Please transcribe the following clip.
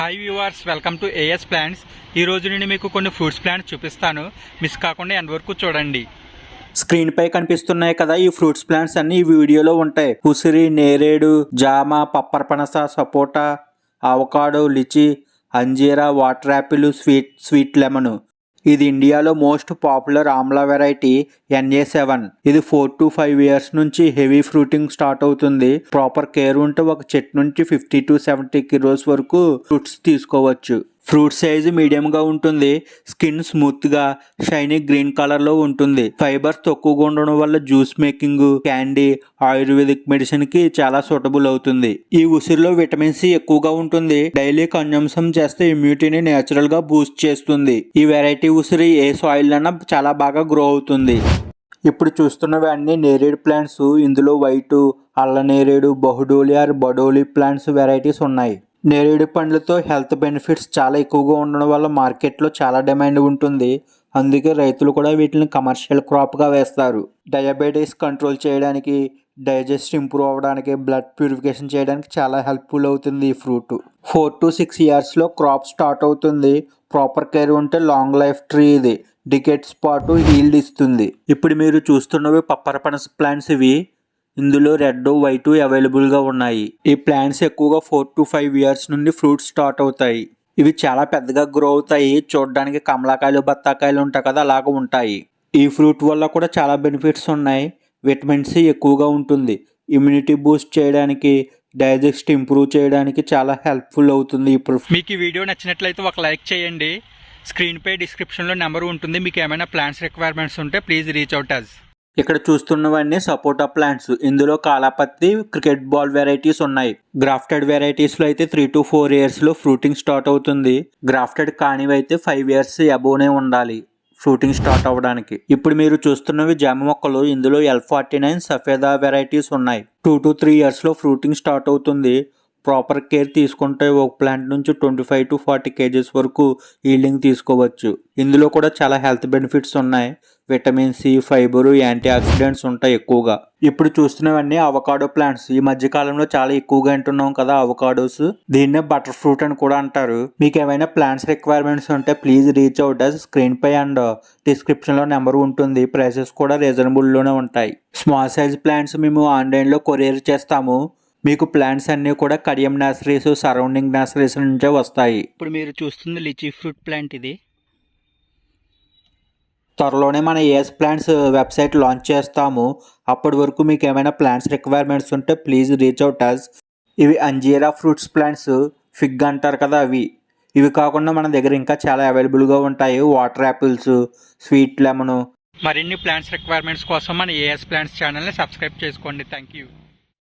Hi viewers welcome to AS plants ఈ రోజు నుండి మీకు కొన్ని ఫ్రూట్స్ ప్లాంట్స్ చూపిస్తాను. మిస్ కాకుండా ఎండ్ వరకు చూడండి. స్క్రీన్ పై కనిపిస్తున్నాయి కదా ఈ ఫ్రూట్స్ ప్లాంట్స్ అన్ని. ఈ వీడియోలో ఉంటాయి. ఉసిరి నేరేడు జామ పప్పర్ పనస సపోటా అవకాడో లిచి అంజీరా water apple sweet sweet lemon ఇది ఇండియాలో most popular amla variety NA seven. ఇది ఫోర్ టు ఫైవ్ ఇయర్స్ నుంచి హెవీ ఫ్రూటింగ్ స్టార్ట్ అవుతుంది. ప్రాపర్ కేర్ ఉంటే ఒక చెట్టు నుంచి ఫిఫ్టీ టు సెవెంటీ కిలోస్ వరకు ఫ్రూట్స్ తీసుకోవచ్చు. ఫ్రూట్ సైజు మీడియంగా ఉంటుంది. స్కిన్ స్మూత్గా షైనీ గ్రీన్ కలర్లో ఉంటుంది. ఫైబర్స్ తక్కువగా ఉండడం వల్ల జ్యూస్ మేకింగ్ క్యాండీ ఆయుర్వేదిక్ మెడిసిన్కి చాలా సూటబుల్ అవుతుంది. ఈ ఉసిరిలో విటమిన్ సి ఎక్కువగా ఉంటుంది. డైలీ కన్జంప్షన్ చేస్తే ఇమ్యూనిటీని నేచురల్గా బూస్ట్ చేస్తుంది. ఈ వెరైటీ ఉసిరి ఏ సాయిల్ అయినా చాలా బాగా గ్రో అవుతుంది. ఇప్పుడు చూస్తున్నవి అన్ని నేరేడు ప్లాంట్స్ ఇందులో వైటు అల్ల నేరేడు Bahudoli or Badoli plants varieties ఉన్నాయి. నేరేడు పండ్లతో హెల్త్ బెనిఫిట్స్ చాలా ఎక్కువగా ఉండడం వల్ల మార్కెట్లో చాలా డిమాండ్ ఉంటుంది. అందుకే రైతులు కూడా వీటిని కమర్షియల్ క్రాప్గా వేస్తారు. డయాబెటీస్ కంట్రోల్ చేయడానికి డైజెస్ట్ ఇంప్రూవ్ అవ్వడానికి బ్లడ్ ప్యూరిఫికేషన్ చేయడానికి చాలా హెల్ప్ఫుల్ అవుతుంది ఈ ఫ్రూట్. ఫోర్ టు సిక్స్ ఇయర్స్లో క్రాప్ స్టార్ట్ అవుతుంది. ప్రాపర్ కేర్ ఉంటే లాంగ్ లైఫ్ ట్రీ ఇది. డికెట్స్ పాటు హీల్డ్ ఇస్తుంది. ఇప్పుడు మీరు చూస్తున్నవి పప్పరపనస ప్లాంట్స్ ఇవి. ఇందులో రెడ్ వైట్ అవైలబుల్గా ఉన్నాయి. ఈ ప్లాంట్స్ ఎక్కువగా ఫోర్ టు ఫైవ్ ఇయర్స్ నుండి ఫ్రూట్స్ స్టార్ట్ అవుతాయి. ఇవి చాలా పెద్దగా గ్రో అవుతాయి. చూడడానికి కమలాకాయలు బత్తాకాయలు ఉంటాయి కదా అలాగ ఉంటాయి. ఈ ఫ్రూట్ వల్ల కూడా చాలా బెనిఫిట్స్ ఉన్నాయి. విటమిన్ సి ఎక్కువగా ఉంటుంది. ఇమ్యూనిటీ బూస్ట్ చేయడానికి డైజెస్ట్ ఇంప్రూవ్ చేయడానికి చాలా హెల్ప్ఫుల్ అవుతుంది ఈ మీకు ఈ వీడియో నచ్చినట్లయితే ఒక లైక్ చేయండి. స్క్రీన్పై డిస్క్రిప్షన్లో నెంబర్ ఉంటుంది. మీకు ఏమైనా ప్లాన్స్ రిక్వైర్మెంట్స్ ఉంటే ప్లీజ్ రీచ్ అవుట్ అస్. ఇక్కడ చూస్తున్నవన్నీ సపోటా ప్లాంట్స్ ఇందులో కాలాపత్తి క్రికెట్ బాల్ వెరైటీస్ ఉన్నాయి. గ్రాఫ్టెడ్ వెరైటీస్లో అయితే త్రీ టు ఫోర్ ఇయర్స్లో ఫ్రూటింగ్ స్టార్ట్ అవుతుంది. గ్రాఫ్టెడ్ కానివైతే ఫైవ్ ఇయర్స్ అబోనే ఉండాలి. ఫ్రూటింగ్ స్టార్ట్ అవ్వడానికి. ఇప్పుడు మీరు చూస్తున్నవి జామ మొక్కలు ఇందులో L forty nine Safeda varieties ఉన్నాయి. టూ టు త్రీ ఇయర్స్లో ఫ్రూటింగ్ స్టార్ట్ అవుతుంది. ప్రాపర్ కేర్ తీసుకుంటే ఒక ప్లాంట్ నుంచి twenty five to forty kgs వరకు ఈల్డింగ్ తీసుకోవచ్చు. ఇందులో కూడా చాలా హెల్త్ బెనిఫిట్స్ ఉన్నాయి. Vitamin C fibre anti oxidants ఉంటాయి ఎక్కువగా. ఇప్పుడు చూస్తున్నవన్నీ అవకాడో ప్లాంట్స్ ఈ మధ్య కాలంలో చాలా ఎక్కువగా వింటున్నాం కదా అవకాడోస్ దీన్నే బటర్ ఫ్రూట్ అని కూడా అంటారు. మీకు ఏమైనా ప్లాంట్స్ రిక్వైర్మెంట్స్ ఉంటే please reach out us screen pi and డిస్క్రిప్షన్లో నెంబర్ ఉంటుంది. ప్రైసెస్ కూడా రీజనబుల్లోనే ఉంటాయి. స్మాల్ సైజ్ ప్లాంట్స్ మేము ఆన్లైన్లో కొరియర్ చేస్తాము. మీకు ప్లాంట్స్ అన్నీ కూడా కడియం నర్సరీస్ సరౌండింగ్ నర్సరీస్ నుంచే వస్తాయి. ఇప్పుడు మీరు చూస్తుంది లిచీ ఫ్రూట్ ప్లాంట్ ఇది. త్వరలోనే మన ఏఎస్ ప్లాంట్స్ వెబ్సైట్ లాంచ్ చేస్తాము. అప్పటి వరకు మీకు ఏమైనా ప్లాంట్స్ రిక్వైర్మెంట్స్ ఉంటే ప్లీజ్ రీచ్ అవుట్ అస్ ఇవి అంజీరా ఫ్రూట్స్ ప్లాంట్స్ ఫిగ్ అంటారు కదా అవి. ఇవి కాకుండా మన దగ్గర ఇంకా చాలా అవైలబుల్గా ఉంటాయి. వాటర్ యాపిల్స్ స్వీట్ లెమన్ మరిన్ని ప్లాంట్స్ రిక్వైర్మెంట్స్ కోసం మన ఏఎస్ ప్లాంట్స్ ఛానల్ని సబ్స్క్రైబ్ చేసుకోండి. Thank you